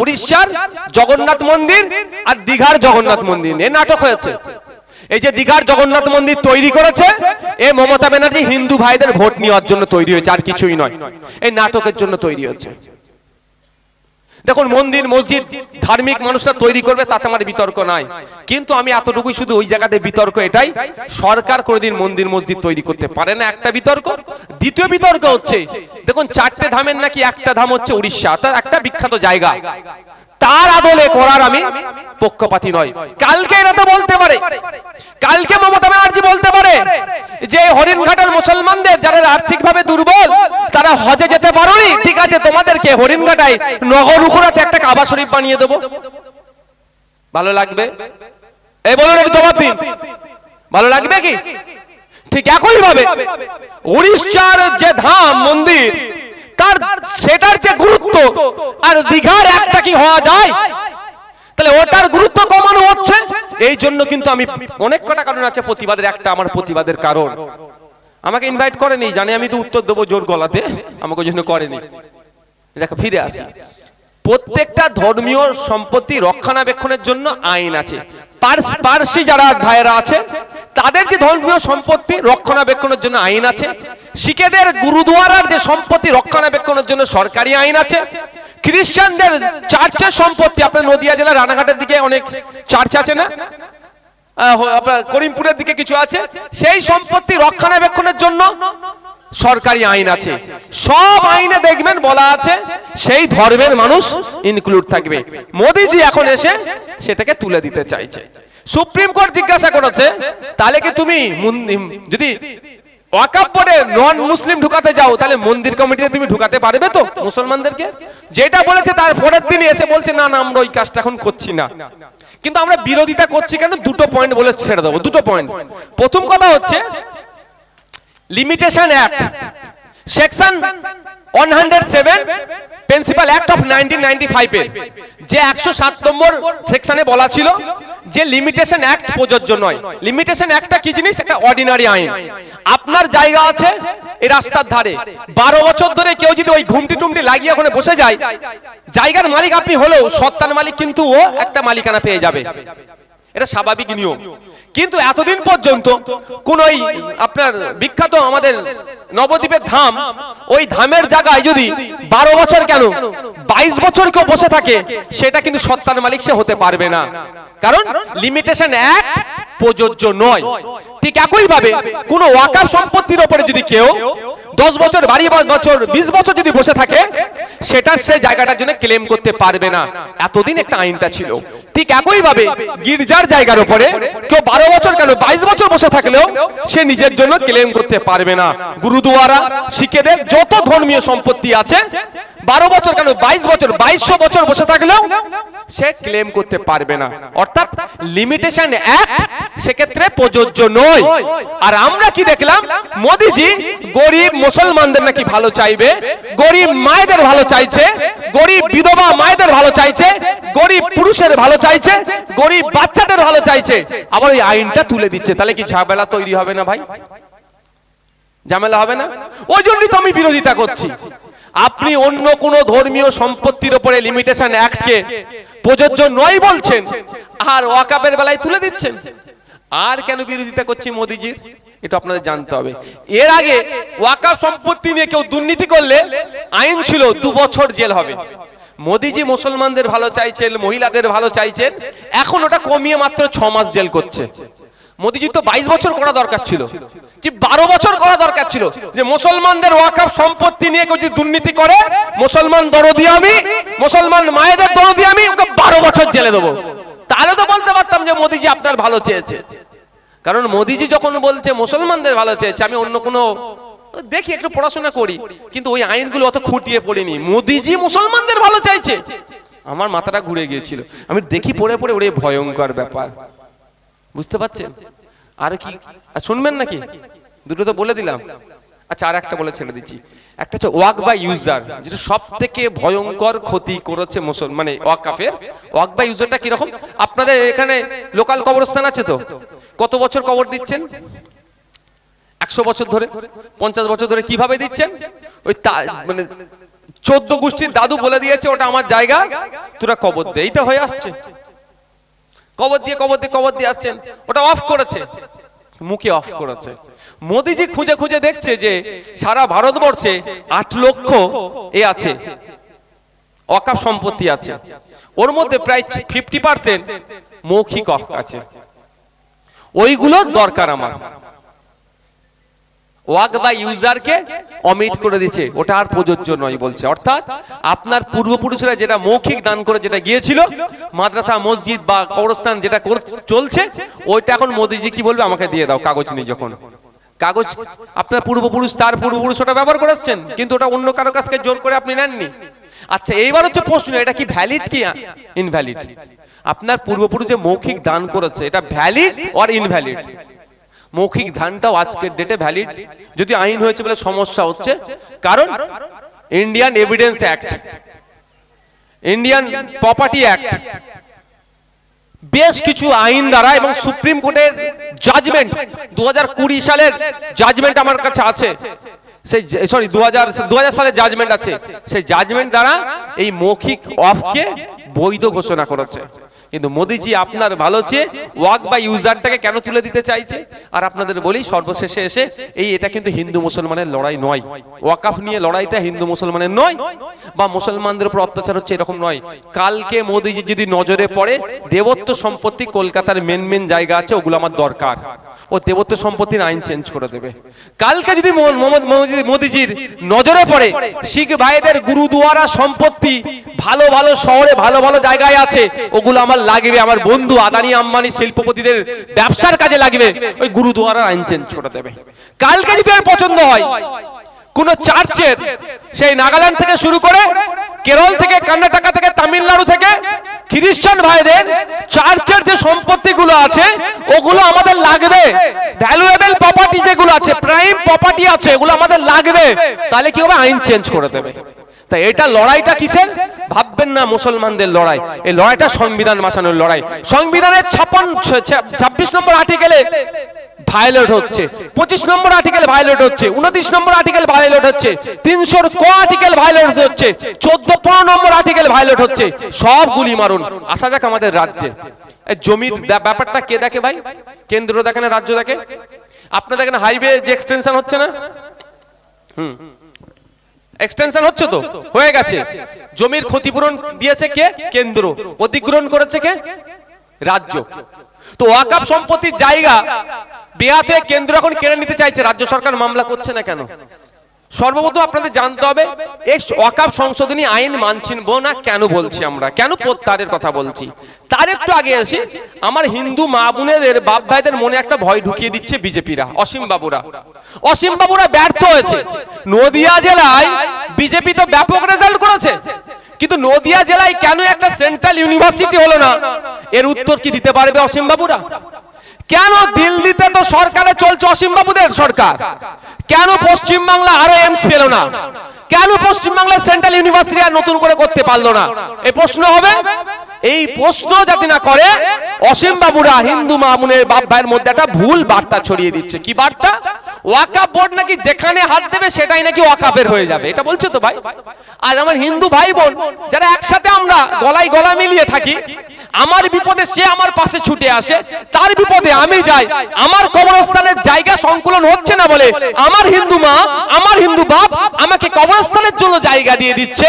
উড়িষ্যার জগন্নাথ মন্দির আর দীঘার জগন্নাথ মন্দির এ নাটক হয়েছে। এই যে দীঘার জগন্নাথ মন্দির তৈরি করেছে, এ মমতা ব্যানার্জি হিন্দু ভাইদের ভোট নেওয়ার জন্য তৈরি হয়েছে, আর কিছুই নয়। এই নাটকের জন্য তৈরি হচ্ছে দেখুন, মন্দির, মসজিদ ধার্মিক মানুষরা তৈরি করবে, তাতে আমার বিতর্ক নাই। কিন্তু আমি এতটুকুই শুধু ওই জায়গাতে বিতর্ক এটাই, সরকার কোনোদিন মন্দির, মসজিদ তৈরি করতে পারে না, একটা বিতর্ক। দ্বিতীয় বিতর্ক হচ্ছে, দেখুন, চারটে ধামের নাকি একটা ধাম হচ্ছে উড়িষ্যা, তার একটা বিখ্যাত জায়গা। তার আদলে করার আমি পক্ষপাতি নয় কালকে এরা তো বলতে পারে। কালকে মমতা ব্যানার্জি বলতে পারে যে, হরিণঘাটের মুসলমানদের যারা আর্থিকভাবে দুর্বল, তারা হজে যেতে পারোনি। ঠিক আছে, তোমাদেরকে হরিণঘাটায় নগর উখুরাতে একটা কাবা শরীফ বানিয়ে দেবো। ভালো লাগবে? এই বলুন একটু জবাব দিন। ভালো লাগবে কি? ঠিক একই ভাবে উড়িষ্যার যে ধাম মন্দির তার সেটার যে গুরুত্ব আর দীঘার একটা কি হওয়া যায়? তাহলে ওটার গুরুত্ব কমানো হচ্ছে? এই জন্য কিন্তু আমি অনেক কটা কারণ আছে, প্রতিবাদের একটা আমার প্রতিবাদের কারণ। আমাকে ইনভাইট করেনি, জানি আমি তো উত্তর দেবো জোর গলাতে, আমাকে জন্য করেনি। দেখো, ফিরে আসি। প্রত্যেকটা ধর্মীয় সম্পত্তি রক্ষণাবেক্ষণের জন্য আইন আছে। পার্স- যারা ভাইয়েরা আছে, তাদের যে ধর্মীয় সম্পত্তি রক্ষণাবেক্ষণের জন্য আইন আছে, শিখেদের গুরুদুয়ারার যে সম্পত্তি রক্ষণাবেক্ষণের জন্য সরকারি আইন আছে, খ্রিস্টানদের চার্চের সম্পত্তি, আপনার নদিয়া জেলার রানাঘাটের দিকে অনেক চার্চ আছে না? আপনার করিমপুরের দিকে কিছু আছে, সেই সম্পত্তি রক্ষণাবেক্ষণের জন্য সরকারি আইন আছে। সব আইনে দেখবেন বলা আছে, সেই ধর্মের মানুষ ইনক্লুড থাকবে। মোদিজি এখন এসে সেটাকে তুলে দিতে চাইছে। সুপ্রিম কোর্ট জিজ্ঞাসা করেছে, তাহলে কি তুমি যদি ওয়াকাপ বোর্ডে নন মুসলিম ঢুকাতে যাও, তাহলে মন্দির কমিটিতে তুমি ঢুকাতে পারবে তো মুসলমানদেরকে? যেটা বলেছে তার পরের দিন এসে বলছে, না না, আমরা ওই কাজটা এখন করছি না। কিন্তু আমরা বিরোধিতা করছি কেন? দুটো পয়েন্ট বলে ছেড়ে দেবো, দুটো পয়েন্ট প্রথম কথা হচ্ছে limitation act section one hundred seven principal act of nineteen ninety যে একশো সাত নম্বর সেকশনে বলা ছিল যে লিমিটেশন অ্যাক্ট প্রযোজ্য নয়। লিমিটেশন অ্যাক্টটা কি জিনিস? একটা অর্ডিনারি আইন। আপনার জায়গা আছে এই রাস্তার ধারে। বারো বছর ধরে কেউ যদি ওই ঘুমটি টুমটি লাগিয়ে ওখানে বসে যায়, জায়গার মালিক আপনি হলেও, সত্তার মালিক কিন্তু ও একটা মালিকানা পেয়ে যাবে। এটা স্বাভাবিক নিয়ম। কিন্তু এতদিন পর্যন্ত কোন ওই আপনার বিখ্যাত আমাদের নবদ্বীপের ধাম, ওই ধামের জায়গায় যদি বারো বছর কেন, বাইশ বছর কেউ বসে থাকে, সেটা কিন্তু সত্তার মালিক সে হতে পারবে না। কারণ লিমিটেশন এক, প্রযোজ্য নয়। ঠিক একই ভাবে কোন ওয়াকার সম্পত্তির ওপরে যদি কেউ দশ বছর বাড়ি বছর, বিশ বছর যদি বসে থাকে, সেটা সে জায়গাটার জন্য ক্লেম করতে পারবে না। এতদিন একটা আইনটা ছিল। ঠিক একই ভাবে গির্জার জায়গার উপরে কেউ বারো বছর কেন বাইশ বছর বসে থাকলেও সে নিজের জন্য ক্লেম করতে পারবে না। গুরুদুয়ারা, শিখেদের যত ধর্মীয় সম্পত্তি আছে বারো বছর কেন? বাইশ বছর, বাইশশো বছর বসে থাকলেও সে ক্লেম করতে পারবে না। অর্থাৎ লিমিটেশন অ্যাক্ট সেক্ষেত্রে প্রযোজ্য নয়। আর আমরা কি দেখলাম? মোদিজি গরিব মুসলমানদের নাকি ভালো চাইবে? গরিব মায়েদের ভালো চাইছে? গরিব বিধবা মায়েদের ভালো চাইছে? গরিব পুরুষের ভালো চাইছে? গরিব বাচ্চাদের ভালো চাইছে? আবার ওই আইনটা তুলে দিচ্ছে। তাহলে কি ঝামেলা তৈরি হবে না ভাই? ঝামেলা হবে না? ওই জন্যই তো আমি বিরোধিতা করছি। আপনি অন্য কোন ধর্মীয় সম্পত্তির উপরে লিমিটেশন অ্যাক্টকে প্রযোজ্য নয় বলছেন, আর ওয়াকাপের বেলায় তুলে দিচ্ছেন। আর কেন বিরোধিতা করছি মোদিজির? এটা আপনাদের জানতে হবে। এর আগে ওয়াকাপ সম্পত্তি নিয়ে কেউ দুর্নীতি করলে আইন ছিল দু বছর জেল হবে। মোদিজি মুসলমানদের ভালো চাইছেন, মহিলাদের ভালো চাইছেন, এখন ওটা কমিয়ে মাত্র ছ মাস জেল করছে। মোদিজি তো বাইশ বছর করা দরকার ছিল। কি বারো বছর করা দরকার ছিল যে মুসলমানদের ওয়াকাফ সম্পত্তি নিয়ে কেউ যদি দুর্নীতি করে, মুসলমান দরদি আমি, মুসলমান মায়েদের দরদি আমি, ওকে বারো বছর জেলে দেবো। তাহলে তো বলতে পারতাম যে মোদিজি আপনার ভালো চেয়েছে। কারণ মোদিজি যখন বলছে মুসলমানদের ভালো চেয়েছে, আমি অন্য কোনো দেখি, একটু পড়াশোনা করি, কিন্তু ওই আইনগুলো অত খুঁটিয়ে পড়িনি। মোদিজি মুসলমানদের ভালো চাইছে। আমার মাথাটা ঘুরে গিয়েছিল। আমি দেখি পড়ে পড়ে, ওরে ভয়ঙ্কর ব্যাপার। বুঝতে পারছেন? আর কি? শুনবেন নাকি? দুটো তো বলে দিলাম। আচ্ছা আর একটা বলে ছেড়ে দিচ্ছি। একটা হচ্ছে ওয়াক বাই ইউজার, যেটা সব থেকে ভয়ঙ্কর ক্ষতি করেছে মুসলমান মানে ওয়াকাফের। ওয়াক বাই ইউজারটা কীরকম? আপনাদের এখানে লোকাল কবরস্থান আছে তো? কত বছর কবর দিচ্ছেন? একশো বছর ধরে? পঞ্চাশ বছর ধরে কীভাবে দিচ্ছেন? ওই মানে চোদ্দ গোষ্ঠীর দাদু বলে দিয়েছে, ওটা আমার জায়গা। তোরা কবর দে। তো হয়ে আসছে। কবর দিয়ে কবর দিয়ে কবর দিয়ে আসছেন। ওটা অফ করেছে। মুখে অফ করেছে। মোদিজি খুঁজে খুঁজে দেখছে যে সারা ভারতবর্ষে আট লক্ষ এ আছে। অকাপ সম্পত্তি আছে। ওর মধ্যে প্রায় ফিফটি পার্সেন্ট মৌখিক অফ আছে। ওইগুলো দরকার আমার। ওয়াক বা ইউজারকে অমিট করে দিচ্ছে। ওটা আর প্রযোজ্য নয় বলছে। অর্থাৎ আপনার পূর্বপুরুষরা যেটা মৌখিক দান করে যেটা গিয়েছিল মাদ্রাসা, মসজিদ বা কবরস্থান যেটা চলছে, ওইটা এখন মোদিজি কি বলবে? আমাকে দিয়ে দাও, কাগজ নেই যখন। কাগজ, আপনার পূর্বপুরুষ, তার পূর্বপুরুষ ওটা ব্যবহার করে আসছেন, কিন্তু ওটা অন্য কারও কাছকে জোর করে আপনি নেননি। আচ্ছা এইবার হচ্ছে প্রশ্ন, এটা কি ভ্যালিড কি ইনভ্যালিড আপনার পূর্বপুরুষ যে মৌখিক দান করেছে, এটা ভ্যালিড অর ইনভ্যালিড মৌখিক ধানটাও আজকের ডেটে ভ্যালিড যদি আইন হয়েছে বলে সমস্যা হচ্ছে, কারণ Indian evidence act Indian property act বেশ কিছু আইন দ্বারা এবং সুপ্রিম কোর্টের জাজমেন্ট দু হাজার কুড়ি সালের জাজমেন্ট আমার কাছে আছে। সেই সরি দু হাজার সালের জাজমেন্ট আছে। সেই জাজমেন্ট দ্বারা এই মৌখিক অফকে বৈধ ঘোষণা করেছে। কিন্তু মোদিজি আপনার ভালো চেয়ে ওয়াক বা ইউজারটাকে কেন তুলে দিতে চাইছে? আর আপনাদের বলি, সর্বশেষে এসে এই এটা কিন্তু হিন্দু মুসলমানের লড়াই নয়। ওয়াকাফ নিয়ে লড়াইটা হিন্দু মুসলমানের নয় বা মুসলমানদের উপর অত্যাচার হচ্ছে এরকম নয়। কালকে মোদিজি যদি নজরে পড়ে, দেবত্ব সম্পত্তি কলকাতার মেন মেন জায়গা আছে, ওগুলো আমার দরকার। ও দেবত্ব সম্পত্তির আইন চেঞ্জ করে দেবে। কালকে যদি মোদিজির নজরে পড়ে, শিখ ভাইদের গুরুদুয়ারা সম্পত্তি ভালো ভালো শহরে ভালো ভালো জায়গায় আছে, ওগুলো আমার লাগবে, আমার বন্ধু আদানি আম্বানি শিল্পপতিদের ব্যবসার কাজে লাগবে। ওই গুরুদুয়ারার আইন চেঞ্জ করে দেবে। কালকে যদি ওর পছন্দ হয়, কোন চার্চের সেই নাগাল্যান্ড থেকে শুরু করে কেরল থেকে, কর্ণাটকা থেকে, তামিলনাড়ু থেকে খ্রিস্টান ভাইদের চার্চের যে সম্পত্তিগুলো আছে, ওগুলো আমাদের লাগবে। ভ্যালুয়েবল প্রপার্টি যেগুলো আছে প্রাইম প্রপার্টি আছে, ওগুলো আমাদের লাগবে। তাহলে কি হবে? আইন চেঞ্জ করে দেবে। তাই এটা লড়াইটা কিসের? ভাববেন না মুসলমানদের লড়াই। এই লড়াইটা সংবিধান বাঁচানোর লড়াই। সংবিধানের ছাপান ছাব্বিশ নম্বর আর্টিকেলে ভায়োলেট হচ্ছে। পঁচিশ নম্বর আর্টিকেল ভায়োলেট হচ্ছে। উনত্রিশ নম্বর আর্টিকেল ভায়োলেট হচ্ছে। তিনশোর ক আর্টিকেল ভায়োলেট হচ্ছে। চোদ্দ, পনেরো নম্বর আর্টিকেল ভায়োলেট হচ্ছে। সব গুলি মারুন। আসা যাক আমাদের রাজ্যে। জমির ব্যা- ব্যাপারটা কে দেখে ভাই? কেন্দ্র দেখে না রাজ্য দেখে? আপনাদের এখানে হাইওয়ে যে এক্সটেনশন হচ্ছে না? হুম। এক্সটেনশন হচ্ছে তো? হয়ে গেছে। জমির ক্ষতিপূরণ দিয়েছে কে? কেন্দ্র। অধিগ্রহণ করেছে কে? রাজ্য। তো ওয়াকাপ সম্পত্তির জায়গা বেয়াত হয়ে কেন্দ্র এখন কেড়ে নিতে চাইছে। রাজ্য সরকার মামলা করছে না কেন? সর্বপ্রথম আপনাদের জানতে হবে এই ওয়াকাপ সংশোধনী আইন মানছিনব না কেন বলছি আমরা? কেন প্রত্যাহারের কথা বলছি? তার একটু আগে আসি আমার হিন্দু মা বোনেদের, বাপ ভাইদের মনে একটা ভয় ঢুকিয়ে দিচ্ছে বিজেপিরা, অসীম বাবুরা। অসীম বাবুরা ব্যর্থ হয়েছে। নদিয়া জেলায় বিজেপি তো ব্যাপক রেজাল্ট করেছে। কিন্তু নদিয়া জেলায় কেন একটা সেন্ট্রাল ইউনিভার্সিটি হলো না? এর উত্তর কি দিতে পারবে অসীম বাবুরা? কেন দিল্লিতে তো সরকারে চলছে অসীম বাবুদের সরকার? কেন পশ্চিম বাংলা আরও এমস পেল না? কেন পশ্চিম বাংলার সেন্ট্রাল ইউনিভার্সিটি আর নতুন করে করতে পারল না? এই প্রশ্ন হবে? এই প্রশ্ন যাতে না করে, অসীম বাবুরা হিন্দু মামুনের বাপ ভাইয়ের মধ্যে একটা ভুল বার্তা ছড়িয়ে দিচ্ছে। কি বার্তা? ওয়াকাপ বোর্ড নাকি যেখানে হাত দেবে সেটাই নাকি ওয়াকাপের হয়ে যাবে। এটা বলছো তো ভাই? আর আমার হিন্দু ভাই বোন, যারা একসাথে আমরা গলায় গলা মিলিয়ে থাকি আমার বিপদে সে আমার পাশে ছুটে আসে, তার বিপদে আমি যাই। আমার কবরস্থানের জায়গা সংকুলন হচ্ছে না বলে আমার হিন্দু মা, আমার হিন্দু বাপ আমাকে কবরস্থানের জন্য জায়গা দিয়ে দিচ্ছে।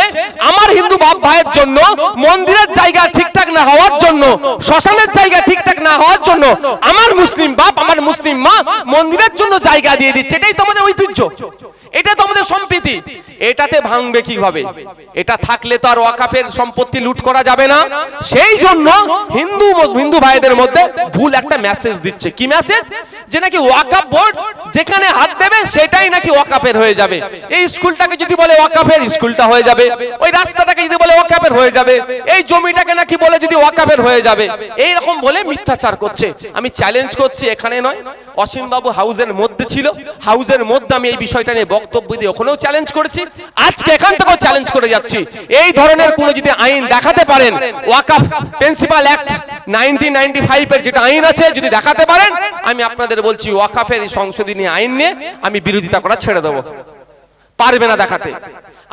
আমার হিন্দু বাপ ভাইয়ের জন্য, মন্দিরের জায়গা ঠিকঠাক না হওয়ার জন্য, শ্মশানের জায়গা ঠিকঠাক না হওয়ার জন্য আমার মুসলিম বাপ, আমার মুসলিম মা মন্দিরের জন্য জায়গা দিয়ে দিচ্ছে। এটাই তোমাদের ঐতিহ্য। এটা তোমাদের সম্প্রীতি। এটাতে ভাঙবে কীভাবে? এটা থাকলে তো আর ওয়াকাফের সম্পত্তি লুট করা যাবে না। সেই জন্য হিন্দু হিন্দু ভাইদের মধ্যে ভুল একটা মেসেজ দিচ্ছে। কি মেসেজ যে নাকি ওয়াকাফ বোর্ড যেখানে হাত দেবে, সেটাই নাকি ওয়াকাফের হয়ে যাবে। এই স্কুলটাকে যদি বলে ওয়াকাফের, স্কুলটা হয়ে যাবে। ওই রাস্তাটাকে যদি বলে ওয়াকাফের হয়ে যাবে। এই জমিটাকে নাকি বলে যদি ওয়াকাফের হয়ে যাবে। এই রকম বলে মিথ্যাচার করছে। আমি চ্যালেঞ্জ করছি, এখানে নয়। অসীম বাবু হাউজের মধ্যে ছিল। হাউজের মধ্যে আমি এই বিষয়টা নিয়ে বক্তব্য দিয়ে ওখানেও চ্যালেঞ্জ করেছি। আজকে এখান থেকেও চ্যালেঞ্জ করে যাচ্ছি। এই ধরনের কোনো যদি আইন দেখাতে পারেন, ওয়াকাফ প্রিন্সিপাল অ্যাক্ট নাইনটিন নাইনটি ফাইভের যেটা আইন আছে, যদি দেখাতে পারেন, আমি আপনাদের বলছি ওয়াকাফের এই সংশোধনী আইন নিয়ে আমি বিরোধিতা করা ছেড়ে দেবো। পারবে না দেখাতে।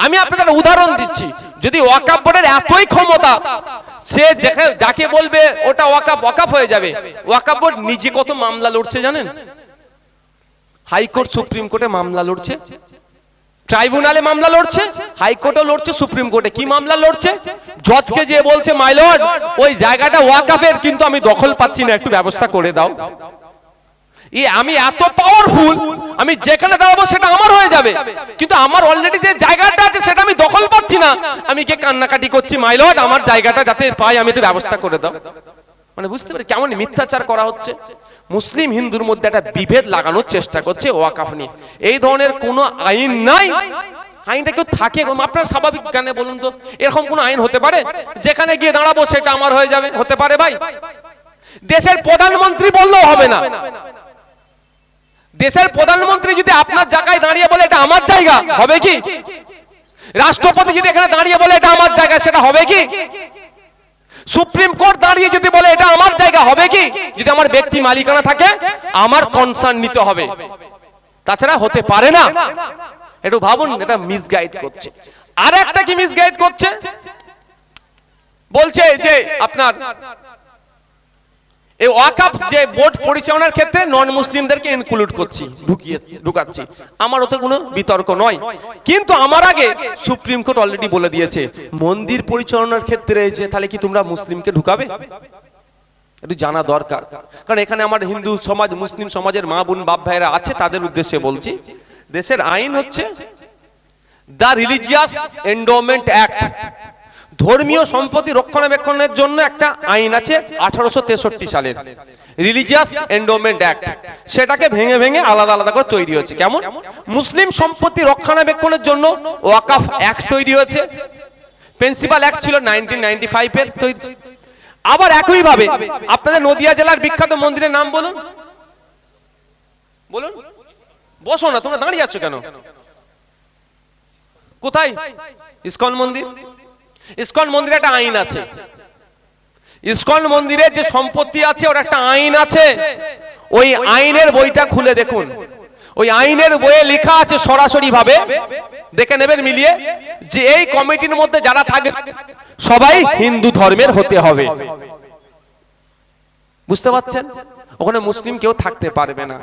আমি আপনাদের উদাহরণ দিচ্ছি, যদি ওয়াকাফ বোর্ডের এতই ক্ষমতা, সে যাকে বলবে ওটা ওয়াকাফ ওয়াকাফ হয়ে যাবে। ওয়াকাফ বোর্ড নিজে কত মামলা লড়ছে জানেন? হাইকোর্ট সুপ্রিম কোর্টে মামলা লড়ছে। ট্রাইব্যুনালে মামলা লড়ছে, হাইকোর্টও লড়ছে, সুপ্রিম কোর্টে কি মামলা লড়ছে? জজকে যে বলছে মাইলর্ড ওই জায়গাটা ওয়াকাফের, কিন্তু আমি দখল পাচ্ছি না, একটু ব্যবস্থা করে দাও। আমি এত পাওয়ারফুল আমি যেখানে দাঁড়াবো সেটা আমার হয়ে যাবে। কিন্তু আমার অলরেডি যে জায়গাটা আছে, সেটা আমি দখল পাচ্ছি না। আমি কে কান্নাকাটি করছি? মাইলর্ড আমার জায়গাটা যাতে পাই আমি একটু ব্যবস্থা করে দাও। মানে বুঝতে পারি কেমন মিথ্যাচার করা হচ্ছে? মুসলিম হিন্দুর মধ্যে একটা বিভেদ লাগানোর চেষ্টা করছে ওয়াকাফ নিয়ে। এই ধরনের কোনো আইন নাই। আইনটা কেউ থাকে? আপনার স্বাভাবিক জ্ঞানে বলুন তো, এরকম কোনো আইন হতে পারে? যেখানে গিয়ে দাঁড়াবো সেটা আমার হয়ে যাবে, হতে পারে ভাই? দেশের প্রধানমন্ত্রী বললেও হবে না। দেশের প্রধানমন্ত্রী যদি আপনার জায়গায় দাঁড়িয়ে বলে এটা আমার জায়গা, হবে কি? রাষ্ট্রপতি যদি এখানে দাঁড়িয়ে বলে এটা আমার জায়গা, সেটা হবে কি? সুপ্রিম কোর্ট দাঁড়িয়ে যদি বলে এটা আমার জায়গা, হবে কি? যদি আমার ব্যক্তি মালিকানা থাকে, আমার কনসার্ন নিতে হবে। তাছাড়া হতে পারে না। একটু ভাবুন, এটা মিসগাইড করছে। আর একটা কি মিসগাইড করছে? বলছে যে আপনার এই ওয়াকাপ যে বোর্ড পরিচালনার ক্ষেত্রে নন মুসলিমদেরকে ইনক্লুড করছি, ঢুকিয়ে ঢুকাচ্ছি। আমার ওতে কোনো বিতর্ক নয়। কিন্তু আমার আগে সুপ্রিম কোর্ট অলরেডি বলে দিয়েছে, মন্দির পরিচালনার ক্ষেত্রে যে তাহলে কি তোমরা মুসলিমকে ঢুকাবে? একটু জানা দরকার। কারণ এখানে আমার হিন্দু সমাজ, মুসলিম সমাজের মা বোন, বাপ ভাইরা আছে, তাদের উদ্দেশ্যে বলছি। দেশের আইন হচ্ছে, দ্য রিলিজিয়াস এন্ডোমেন্ট অ্যাক্ট ধর্মীয় সম্পত্তি রক্ষণাবেক্ষণের জন্য একটা আইন আছে আঠারোশো তেষট্টি সালের। রিলিজিয়াস এন্ডোমেন্ট অ্যাক্ট সেটাকে ভেঙে ভেঙে আলাদা আলাদা করে তৈরি হয়েছে। কেমন? মুসলিম সম্পত্তি রক্ষণাবেক্ষণের জন্য ওয়াকাফ অ্যাক্ট তৈরি হয়েছে। প্রিন্সিপাল অ্যাক্ট ছিল নাইনটিন নাইনটি ফাইভের তৈরি। আবার একইভাবে, আপনাদের নদিয়া জেলার বিখ্যাত মন্দিরের নাম বলুন। বলুন। বসো না, তোমরা দাঁড়িয়ে আছো কেন? কোথায়? ইস্কন মন্দির? ইসকন মন্দিরে একটা আইন আছে। ইস্কন মন্দিরে যে সম্পত্তি আছে, ওর একটা আইন আছে। ওই আইনের বইটা খুলে দেখুন। ওই আইনের বইয়ে লেখা আছে সরাসরি ভাবে দেখে নেবেন মিলিয়ে যে এই কমিটির মধ্যে যারা থাকে, সবাই হিন্দু ধর্মের হতে হবে। বুঝতে পারছেন? ওখানে মুসলিম কেউ থাকতে পারবে না।